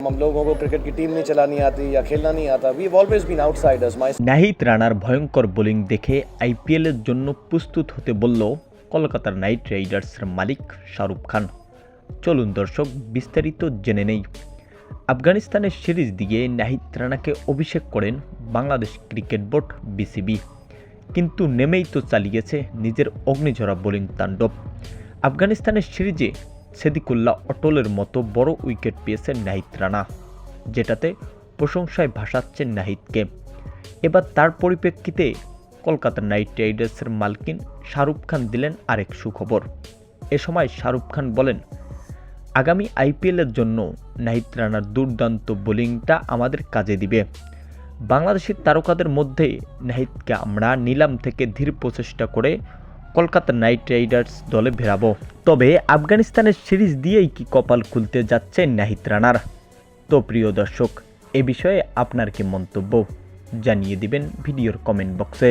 हम लोगों को क्रिकेट की टीम नहीं चलानी आती या खेलना नहीं आता we always been outsiders my Nahid রানার ভয়ঙ্কর বোলিং দেখে আইপিএলের জন্য প্রস্তুত হতে বলল কলকাতার নাইট রাইডার্সের মালিক শাহরুখ খান চলুন দর্শক বিস্তারিত জেনে নেই আফগানিস্তানের সিরিজ দিয়ে নাহিদ রানাকে অভিষেক করেন বাংলাদেশ ক্রিকেট বোর্ড বিসিবি কিন্তু নেমেই তো চালিয়েছে নিজের অগ্নিঝরা বোলিং তাণ্ডব আফগানিস্তানের সিরিজে সেদিকুল্লাহ অটলের মতো বড় উইকেট পেয়েছেন নাহিদ রানা, যেটাতে প্রশংসায় ভাসাচ্ছেন নাহিদকে। এবার তার পরিপ্রেক্ষিতে কলকাতা নাইট রাইডার্সের মালকিন শাহরুখ খান দিলেন আরেক সুখবর। এ সময় শাহরুখ খান বলেন, আগামী আইপিএলের জন্য নাহিদ রানার দুর্দান্ত বোলিংটা আমাদের কাজে দিবে। বাংলাদেশের তারকাদের মধ্যে নাহিদকে আমরা নিলাম থেকে ধীর প্রচেষ্টা করে কলকাতা নাইট রাইডার্স দলে ভেরাবো। তবে আফগানিস্তানের সিরিজ দিয়েই কি কপাল খুলতে যাচ্ছে নাহিদ রানার? তো প্রিয় দর্শক, এ বিষয়ে আপনার কি মন্তব্য? জানিয়ে দিবেন ভিডিওর কমেন্ট বক্সে।